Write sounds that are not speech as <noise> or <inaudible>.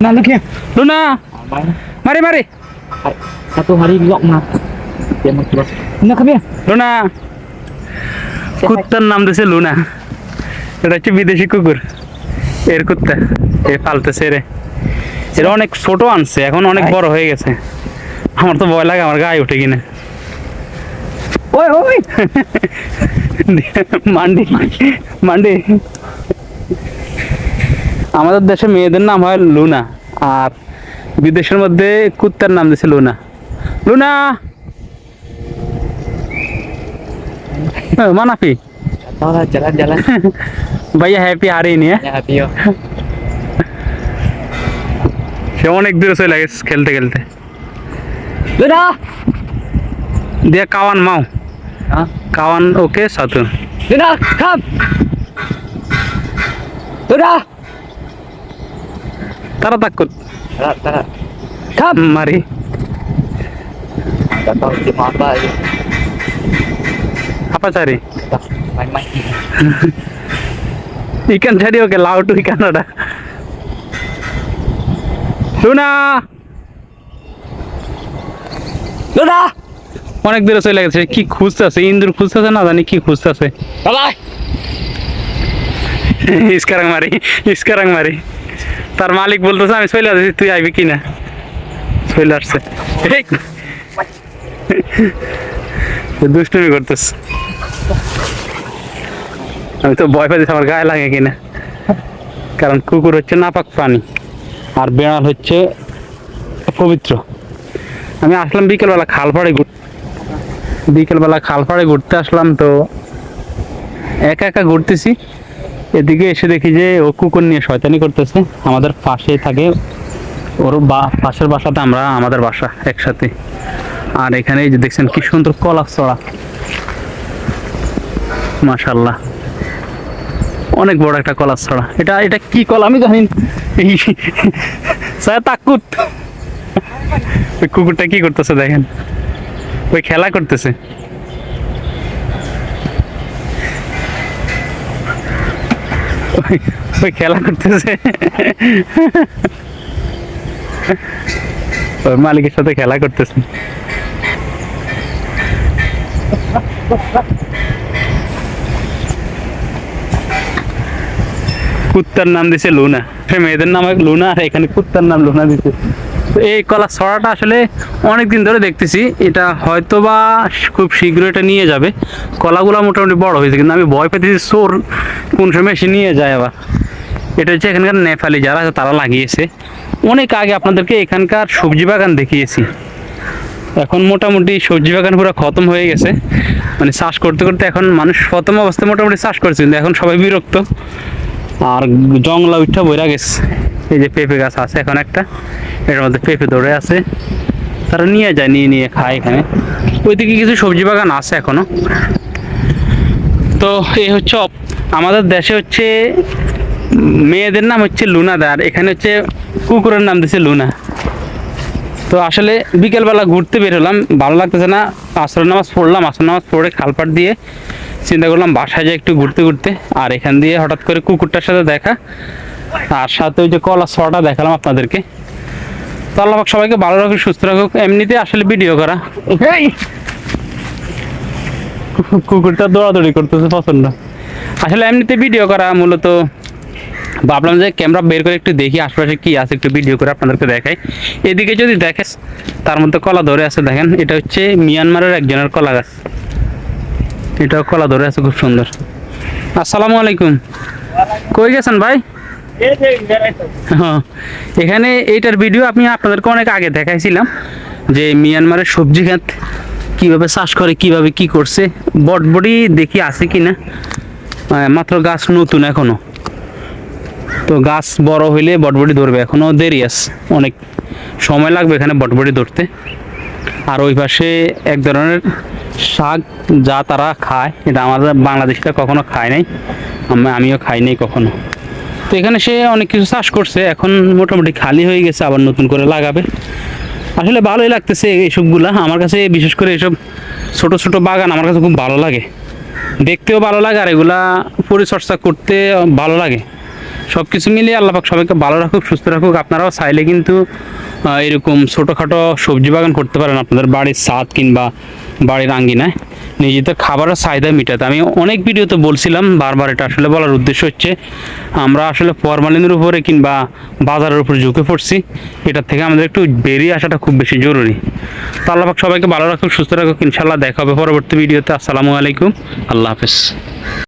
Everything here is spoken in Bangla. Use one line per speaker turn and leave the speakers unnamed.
Nah, look here.
Luna,
Abang,
mari mari.
satu hari lock mah. Dia mau keluar. Nah, come here.
Luna কুত্তার নাম দিয়েছে লুনা এটা হচ্ছে বিদেশি কুকুর এর কুত্তা এ পালতেছে রে এরা অনেক ছোট আনছে এখন অনেক বড় হয়ে গেছে আমার তো ভয় লাগে আমার গায়ে উঠে কিনা
Oi, oi.
মান্ডি মান্ডি <laughs> আমাদের দেশে মেয়েদের নাম হয় লুনা আর বিদেশের মধ্যে কুত্তার নাম দিয়েছে লুনা লুনা মানাফি. ভাইয়া হ্যাপি নিয়ে
Ya,
সে অনেক দূরে চলে গেছে খেলতে খেলতে
Luna.
দিয়ে কাওয়ান মাও
Hah?
কাওয়ান ওকে সাতু
Luna, come. Luna.
তারা তাক
Tara, tara. Come.
মারি
Tak tahu di mana ya.
আপাচারি
Tak main-main.
ইকান ছাড়ি ওকে লাউ টু ইকানোটা লুনা
Luna.
অনেক দূরে চলে গেছে কি খুঁজতেছে ইন্দুর খুঁজতেছে না জানি কি খুঁজতেছে
Bye-bye.
ইস্কারাং মারি ইস্কারাং মারি তার মালিক বলতেছে, আমি চলে আসছি তুই আইবি কি না চলে আসছে! দুষ্টুমি করতেছ। আমি তো ভয় পাইছি আমার গায়ে লাগে কিনা। কারণ কুকুর হচ্ছে নাপাক প্রাণী, আর বেড়াল হচ্ছে পবিত্র। আমি আসলাম বিকেলবেলা খালপাড়ে ঘুর বিকেলবেলা খালপাড়ে ঘুরতে আসলাম তো একা একা ঘুরতেছি। এদিকে এসে দেখি যে ও কুকুর নিয়ে শয়তানি করতেছে। আমাদের পাশে থাকে ওর বা পাশের বাসাতে আমরা, আমাদের বাসা একসাথে। আর এখানে যে দেখছেন কি সুন্দর কলা চড়া মাশাল্লাহ অনেক বড় একটা কলা ছড়া এটা এটা কি কলা? আমি জানি স্যার, তাকুত। কুকুরটা কি করতেছে দেখেন? ওই খেলা করতেছে। ওই- খেলা করতেছে। ওই মালিকের সাথে খেলা করতেছে। কুত্তার নাম দিছে লুনা। মেয়েদের নাম লুনা আর এখানে কুত্তার নাম লুনা দিছে। তো এই কলা ছড়াটা আসলে অনেক দিন ধরে দেখতেছি। এটা হয়তো বা খুব শীঘ্র এটা নিয়ে যাবে। কলাগুলো মোটামুটি বড় হয়েছে, কিন্তু আমি ভয় পেতেছি চোর কোন সময় এসে নিয়ে যায় আবার। এটা হচ্ছে এখানকার নেপালি যারা আছে, তারা লাগিয়েছে। অনেক আগে আপনাদেরকে এখানকার সবজি বাগান দেখিয়েছি। এখন মোটামুটি সবজি বাগান পুরো খতম হয়ে গেছে। মানে চাষ করতে করতে এখন মানুষ প্রথম অবস্থায় মোটামুটি চাষ করছে, কিন্তু এখন সবাই বিরক্ত। আর জংলা উঠা বইরা গেছে। এই যে পেঁপে গাছ আছে এখন একটা। এর মধ্যে পেঁপে ধরে আছে। তারা নিয়ে যায়, নিয়ে নিয়ে খায় এখানে। ওইদিকে কিছু সবজি বাগান আছে এখনও। তো এই হচ্ছে আমাদের দেশে হচ্ছে মেয়েদের নাম হচ্ছে লুনাদা আর এখানে হচ্ছে কুকুরের নাম দিচ্ছে লুনা। তো আসলে বিকেলবেলা ঘুরতে বেরোলাম ভালো লাগতেছে না। আসর নামাজ পড়লাম, আসর নামাজ পড়ে খালপাট দিয়ে চিন্তা করলাম বাসায় যাই একটু ঘুরতে ঘুরতে। আর এখান দিয়ে হঠাৎ করে কুকুরটার সাথে দেখা। আর সাথে ওই যে কলা ছটা দেখালাম আপনাদেরকে। তো আল্লাহ সবাইকে ভালো রাখুক সুস্থ রাখুক। এমনিতে আসলে ভিডিও করা! কুকুরটা দৌড়াদৌড়ি করতেছে পছন্দ। আসলে এমনিতে ভিডিও করা মূলত ভাবলাম যে ক্যামেরা বের করে একটু দেখি আশপাশে কি আছে একটু ভিডিও করে আপনাদেরকে দেখাই। এদিকে যদি দেখেন তার মধ্যে কলা ধরে আছে দেখেন এটা হচ্ছে মিয়ানমারের একজনের কলা গাছ। এটাও কলা ধরে আছে খুব সুন্দর। আসসালামু আলাইকুম। কই গেছেন ভাই? এখানে এইটার ভিডিও আমি আপনাদেরকে অনেক আগে দেখাইছিলাম যে মিয়ানমারের সবজি খাত কীভাবে চাষ করে, কীভাবে কি করছে। বটবডি দেখি আছে কি না মাত্র গাছ নতুন এখনও। তো গাছ বড় হইলে বটবডি ধরবে। এখনও দেরি আছে। অনেক সময় লাগবে এখানে বটবডি ধরতে। আর ওই পাশে এক ধরনের শাক যা তারা খায়, এটা আমাদের বাংলাদেশটা কখনো খায় নাই। আমিও খাই নাই কখনো। তো এখানে সে অনেক কিছু চাষ করছে, এখন মোটামুটি খালি হয়ে গেছে, আবার নতুন করে লাগাবে। আসলে ভালোই লাগতেছে এইসবগুলা। আমার কাছে বিশেষ করে এসব ছোট ছোট বাগান আমার কাছে খুব ভালো লাগে। দেখতেও ভালো লাগে আর এগুলা পরিচর্যা করতে ভালো লাগে। সব কিছু মিলিয়ে আল্লাহ পাক সবাইকে ভালো রাখুক, সুস্থ রাখুক। আপনারাও চাইলে কিন্তু এরকম ছোটোখাটো সবজি বাগান করতে পারেন আপনাদের বাড়ির ছাদ কিংবা বাড়ির আঙ্গিনায়। নিজেদের খাবারের চাহিদা মিটাতে। আমি অনেক ভিডিওতে বলছিলাম বারবার এটা আসলে বলার উদ্দেশ্য হচ্ছে, আমরা আসলে ফরমালিনের উপরে কিংবা বাজারের উপরে ঝুঁকে পড়ছি এটার থেকে আমাদের একটু বেরিয়ে আসাটা খুব বেশি জরুরি। তো আল্লাহাক সবাইকে ভালো রাখুক, সুস্থ রাখুক ইনশাল্লাহ দেখা হবে পরবর্তী ভিডিওতে। আসসালামু আলাইকুম, আল্লাহ হাফেজ।